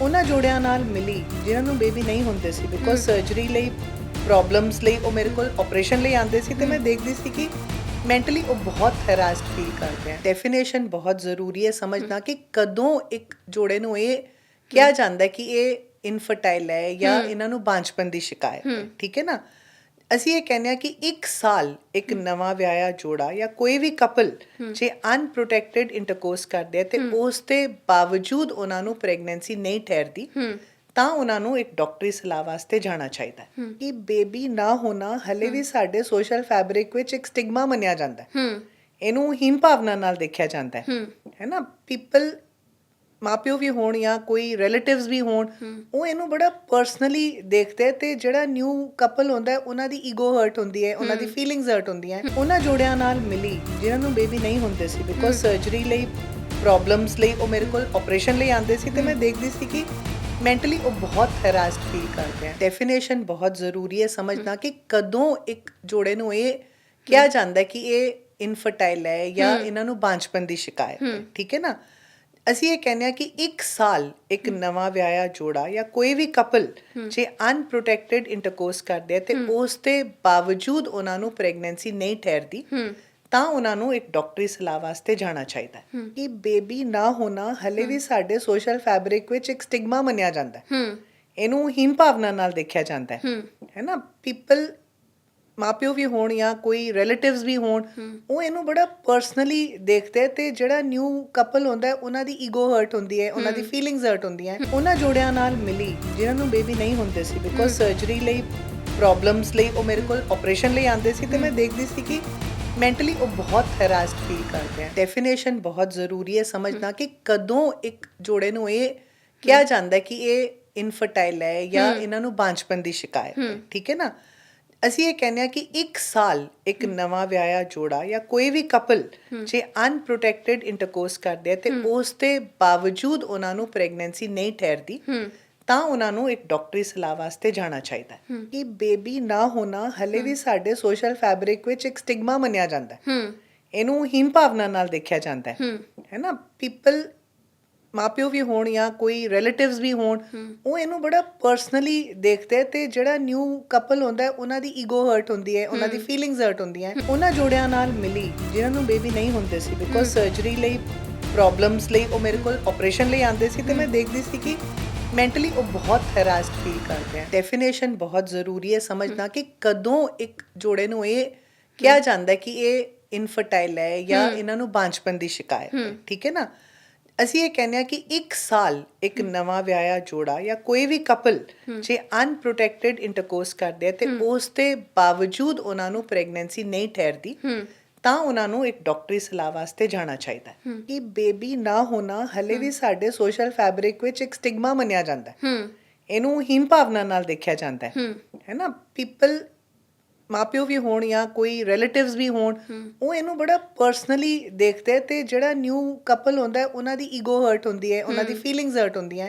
ਉਹਨਾਂ ਜੋੜਿਆਂ ਨਾਲ ਮਿਲੀ ਜਿਨ੍ਹਾਂ ਨੂੰ ਬੇਬੀ ਨਹੀਂ ਹੁੰਦੇ ਸੀ ਬਿਕੋਜ਼ ਸਰਜਰੀ ਲਈ ਪ੍ਰੋਬਲਮਸ ਲਈ ਉਹ ਮੇਰੇ ਕੋਲ ਆਪਰੇਸ਼ਨ ਲਈ ਆਉਂਦੇ ਸੀ ਤੇ ਮੈਂ ਦੇਖਦੀ ਸੀ ਕਿ ਮੈਂਟਲੀ ਉਹ ਬਹੁਤ ਹੈਰਾਸਡ ਫੀਲ ਕਰਦੇ ਆ। ਡੈਫੀਨੇਸ਼ਨ ਬਹੁਤ ਜ਼ਰੂਰੀ ਹੈ ਸਮਝਣਾ ਕਿ ਕਦੋਂ ਇੱਕ ਜੋੜੇ ਨੂੰ ਇਹ ਕਿਹਾ ਜਾਂਦਾ ਕਿ ਇਹ ਇਨਫਰਟਾਈਲ ਹੈ ਜਾਂ ਇਹਨਾਂ ਨੂੰ ਬਾਂਝਪਨ ਦੀ ਸ਼ਿਕਾਇਤ ਹੈ ਠੀਕ ਹੈ ਨਾ? ਅਸੀਂ ਇਹ ਕਹਿੰਦੇ ਆ ਕਿ 1 ਸਾਲ ਇੱਕ ਨਵਾਂ ਵਿਆਹਿਆ ਜੋੜਾ ਜਾਂ ਕੋਈ ਵੀ ਕਪਲ ਜੇ ਅਨਪ੍ਰੋਟੈਕਟਿਡ ਇੰਟਰਕੋਰਸ ਕਰਦੇ ਆ ਤੇ ਉਸ ਦੇ ਬਾਵਜੂਦ ਉਹਨਾਂ ਨੂੰ ਪ੍ਰੈਗਨੈਂਸੀ ਨਹੀਂ ਠਹਿਰਦੀ ਤਾਂ ਉਹਨਾਂ ਨੂੰ ਇੱਕ ਡਾਕਟਰੀ ਸਲਾਹ ਵਾਸਤੇ ਜਾਣਾ ਚਾਹੀਦਾ ਹੈ। ਕਿ ਬੇਬੀ ਨਾ ਹੋਣਾ ਹਲੇ ਵੀ ਸਾਡੇ ਸੋਸ਼ਲ ਫੈਬਰਿਕ ਵਿੱਚ ਇੱਕ ਸਟਿਗਮਾ ਮੰਨਿਆ ਜਾਂਦਾ ਹੈ। ਹੂੰ। ਇਹਨੂੰ ਹੀਨ ਭਾਵਨਾ ਨਾਲ ਦੇਖਿਆ ਜਾਂਦਾ ਹੈ। ਹੈ। ਨਾ? ਪੀਪਲ ਮਾਪਿਓ ਵੀ ਹੋਣ ਜਾਂ ਕੋਈ ਰਿਲੇਟਿਵਸ ਵੀ ਹੋਣ ਉਹ ਇਹਨੂੰ ਬੜਾ ਪਰਸਨਲੀ ਦੇਖਦੇ ਤੇ ਜਿਹੜਾ ਨਿਊ ਕਪਲ ਹੁੰਦਾ ਹੈ ਉਹਨਾਂ ਦੀ ਈਗੋ ਹਰਟ ਹੁੰਦੀ ਹੈ ਉਹਨਾਂ ਦੀ ਫੀਲਿੰਗਸ ਹਰਟ ਹੁੰਦੀਆਂ ਉਹਨਾਂ ਜੋੜਿਆਂ ਨਾਲ ਮਿਲੀ ਜਿਨ੍ਹਾਂ ਨੂੰ ਬੇਬੀ ਨਹੀਂ ਹੁੰਦੇ ਸੀ ਬਿਕੋਜ਼ ਸਰਜਰੀ ਲਈ ਪ੍ਰੋਬਲਮਸ ਲਈ ਉਹ ਮੇਰੇ ਕੋਲ ਆਪਰੇਸ਼ਨ ਲਈ ਆਉਂਦੇ ਸੀ ਤੇ ਮੈਂ ਦੇਖਦੀ ਸੀ ਕਿ ਮੈਂਟਲੀ ਉਹ ਬਹੁਤ ਹੈਰਾਸਡ ਫੀਲ ਕਰਦੇ ਆ। ਡੈਫੀਨੇਸ਼ਨ ਬਹੁਤ ਜ਼ਰੂਰੀ ਹੈ ਸਮਝਣਾ ਕਿ ਕਦੋਂ ਇੱਕ ਜੋੜੇ ਨੂੰ ਇਹ ਕਿਹਾ ਜਾਂਦਾ ਕਿ ਇਹ ਇਨਫਰਟਾਈਲ ਹੈ ਜਾਂ ਇਹਨਾਂ ਨੂੰ ਬਾਂਝਪਨ ਦੀ ਸ਼ਿਕਾਇਤ ਹੈ। ਠੀਕ ਹੈ ਨਾ? ਅਸੀਂ ਇਹ ਕਹਿੰਦੇ ਆ ਕਿ 1 ਸਾਲ ਇੱਕ ਨਵਾਂ ਵਿਆਹਿਆ ਜੋੜਾ ਜਾਂ ਕੋਈ ਵੀ ਕਪਲ ਜੇ ਅਨਪ੍ਰੋਟੈਕਟਿਡ ਇੰਟਰਕੋਰਸ ਕਰਦੇ ਆ ਤੇ ਉਸ ਦੇ ਬਾਵਜੂਦ ਉਹਨਾਂ ਨੂੰ ਪ੍ਰੈਗਨੈਂਸੀ ਨਹੀਂ ਠਹਿਰਦੀ ਤਾਂ ਉਹਨਾਂ ਨੂੰ ਇੱਕ ਡਾਕਟਰੀ ਸਲਾਹ ਵਾਸਤੇ ਜਾਣਾ ਚਾਹੀਦਾ ਹੈ। ਕਿ ਬੇਬੀ ਨਾ ਹੋਣਾ ਹਲੇ ਵੀ ਸਾਡੇ ਸੋਸ਼ਲ ਫੈਬਰਿਕ ਵਿੱਚ ਇੱਕ ਸਟਿਗਮਾ ਮੰਨਿਆ ਜਾਂਦਾ ਹੈ। ਹੂੰ। ਇਹਨੂੰ ਹੀਨ ਭਾਵਨਾ ਨਾਲ ਦੇਖਿਆ ਜਾਂਦਾ ਹੈ। ਹੈ। ਨਾ? ਪੀਪਲ ਮਾਪਿਓ ਵੀ ਹੋਣ ਜਾਂ ਕੋਈ ਰਿਲੇਟਿਵਸ ਵੀ ਹੋਣ ਉਹ ਇਹਨੂੰ ਬੜਾ ਪਰਸਨਲੀ ਦੇਖਦੇ ਤੇ ਜਿਹੜਾ ਨਿਊ ਕਪਲ ਹੁੰਦਾ ਉਹਨਾਂ ਦੀ ਈਗੋ ਹਰਟ ਹੁੰਦੀ ਹੈ ਉਹਨਾਂ ਦੀ ਫੀਲਿੰਗਸ ਹਰਟ ਹੁੰਦੀਆਂ ਉਹਨਾਂ ਜੋੜਿਆਂ ਨਾਲ ਮਿਲੀ ਜਿਨ੍ਹਾਂ ਨੂੰ ਬੇਬੀ ਨਹੀਂ ਹੁੰਦੇ ਸੀ ਬਿਕੋਜ਼ ਸਰਜਰੀ ਲਈ ਪ੍ਰੋਬਲਮਸ ਲਈ ਉਹ ਮੇਰੇ ਕੋਲ ਆਪਰੇਸ਼ਨ ਲਈ ਆਉਂਦੇ ਸੀ ਤੇ ਮੈਂ ਦੇਖਦੀ ਸੀ ਕਿ ਮੈਂਟਲੀ ਉਹ ਬਹੁਤ ਹੈਰਾਸਡ ਫੀਲ ਕਰਦੇ ਆ। ਡੈਫੀਨੇਸ਼ਨ ਬਹੁਤ ਜ਼ਰੂਰੀ ਹੈ ਸਮਝਣਾ ਕਿ ਕਦੋਂ ਇੱਕ ਜੋੜੇ ਨੂੰ ਇਹ ਕਿਹਾ ਜਾਂਦਾ ਹੈ ਕਿ ਇਹ ਇਨਫਰਟਾਈਲ ਹੈ ਜਾਂ ਇਹਨਾਂ ਨੂੰ ਬਾਂਝਪਨ ਦੀ ਸ਼ਿਕਾਇਤ ਹੈ। ਠੀਕ ਹੈ ਨਾ? ਅਸੀਂ ਇਹ ਕਹਿੰਦੇ ਆ ਕਿ 1 ਸਾਲ ਇੱਕ ਨਵਾਂ ਵਿਆਹਿਆ ਜੋੜਾ ਜਾਂ ਕੋਈ ਵੀ ਕਪਲ ਜੇ ਅਨਪ੍ਰੋਟੈਕਟਿਡ ਇੰਟਰਕੋਰਸ ਕਰਦੇ ਆ ਤੇ ਉਸ ਦੇ ਬਾਵਜੂਦ ਉਹਨਾਂ ਨੂੰ ਪ੍ਰੈਗਨੈਂਸੀ ਨਹੀਂ ਠਹਿਰਦੀ ਤਾਂ ਉਹਨਾਂ ਨੂੰ ਇੱਕ ਡਾਕਟਰੀ ਸਲਾਹ ਵਾਸਤੇ ਜਾਣਾ ਚਾਹੀਦਾ ਹੈ। ਕਿ ਬੇਬੀ ਨਾ ਹੋਣਾ ਹਲੇ ਵੀ ਸਾਡੇ ਸੋਸ਼ਲ ਫੈਬਰਿਕ ਵਿੱਚ ਇੱਕ ਸਟਿਗਮਾ ਮੰਨਿਆ ਜਾਂਦਾ ਹੈ। ਹੂੰ। ਇਹਨੂੰ ਹੀਨ ਭਾਵਨਾ ਨਾਲ ਦੇਖਿਆ ਜਾਂਦਾ ਹੈ। ਹੈ। ਨਾ? ਪੀਪਲ ਮਾਪਿਓ ਵੀ ਹੋਣ ਜਾਂ ਕੋਈ ਰਿਲੇਟਿਵਸ ਵੀ ਹੋਣ ਉਹ ਇਹਨੂੰ ਬੜਾ ਪਰਸਨਲੀ ਦੇਖਦੇ ਤੇ ਜਿਹੜਾ ਨਿਊ ਕਪਲ ਹੁੰਦਾ ਹੈ ਉਹਨਾਂ ਦੀ ਈਗੋ ਹਰਟ ਹੁੰਦੀ ਹੈ ਉਹਨਾਂ ਦੀ ਫੀਲਿੰਗਸ ਹਰਟ ਹੁੰਦੀਆਂ ਉਹਨਾਂ ਜੋੜਿਆਂ ਨਾਲ ਮਿਲੀ ਜਿਨ੍ਹਾਂ ਨੂੰ ਬੇਬੀ ਨਹੀਂ ਹੁੰਦੇ ਸੀ ਬਿਕੋਜ਼ ਸਰਜਰੀ ਲਈ ਪ੍ਰੋਬਲਮਸ ਲਈ ਉਹ ਮੇਰੇ ਕੋਲ ਆਪਰੇਸ਼ਨ ਲਈ ਆਉਂਦੇ ਸੀ ਤੇ ਮੈਂ ਦੇਖਦੀ ਸੀ ਕਿ ਮੈਂਟਲੀ ਉਹ ਬਹੁਤ ਹੈਰਾਸਡ ਫੀਲ ਕਰਦੇ ਆ। ਡੈਫੀਨੇਸ਼ਨ ਬਹੁਤ ਜ਼ਰੂਰੀ ਹੈ ਸਮਝਣਾ ਕਿ ਕਦੋਂ ਇੱਕ ਜੋੜੇ ਨੂੰ ਇਹ ਕਿਹਾ ਜਾਂਦਾ ਕਿ ਇਹ ਇਨਫਰਟਾਈਲ ਹੈ ਜਾਂ ਇਹਨਾਂ ਨੂੰ ਬਾਂਝਪਨ ਦੀ ਸ਼ਿਕਾਇਤ ਹੈ। ਠੀਕ ਹੈ ਨਾ? ਅਸੀਂ ਇਹ ਕਹਿੰਦੇ ਆ ਕਿ 1 ਸਾਲ ਇੱਕ ਨਵਾਂ ਵਿਆਹਿਆ ਜੋੜਾ ਜਾਂ ਕੋਈ ਵੀ ਕਪਲ ਜੇ ਅਨਪ੍ਰੋਟੈਕਟਿਡ ਇੰਟਰਕੋਰਸ ਕਰਦੇ ਆ ਤੇ ਉਸ ਦੇ ਬਾਵਜੂਦ ਉਹਨਾਂ ਨੂੰ ਪ੍ਰੈਗਨੈਂਸੀ ਨਹੀਂ ਠਹਿਰਦੀ ਤਾਂ ਉਹਨਾਂ ਨੂੰ ਇੱਕ ਡਾਕਟਰੀ ਸਲਾਹ ਵਾਸਤੇ ਜਾਣਾ ਚਾਹੀਦਾ ਹੈ ਕਿ ਬੇਬੀ ਨਾ ਹੋਣਾ ਹਲੇ ਵੀ ਸਾਡੇ ਸੋਸ਼ਲ ਫੈਬਰਿਕ ਵਿੱਚ ਇੱਕ ਸਟਿਗਮਾ ਮੰਨਿਆ ਜਾਂਦਾ ਹੈ। ਹੂੰ। ਇਹਨੂੰ ਹੀਨ ਭਾਵਨਾ ਨਾਲ ਦੇਖਿਆ ਜਾਂਦਾ ਹੈ। ਹੈ। ਨਾ? ਪੀਪਲ ਮਾਪਿਓ ਵੀ ਹੋਣ ਜਾਂ ਕੋਈ ਰਿਲੇਟਿਵਸ ਵੀ ਹੋਣ ਉਹ ਇਹਨੂੰ ਬੜਾ ਪਰਸਨਲੀ ਦੇਖਦੇ ਤੇ ਜਿਹੜਾ ਨਿਊ ਕਪਲ ਹੁੰਦਾ ਉਹਨਾਂ ਦੀ ਈਗੋ ਹਰਟ ਹੁੰਦੀ ਹੈ ਉਹਨਾਂ ਦੀ ਫੀਲਿੰਗਸ ਹਰਟ ਹੁੰਦੀਆਂ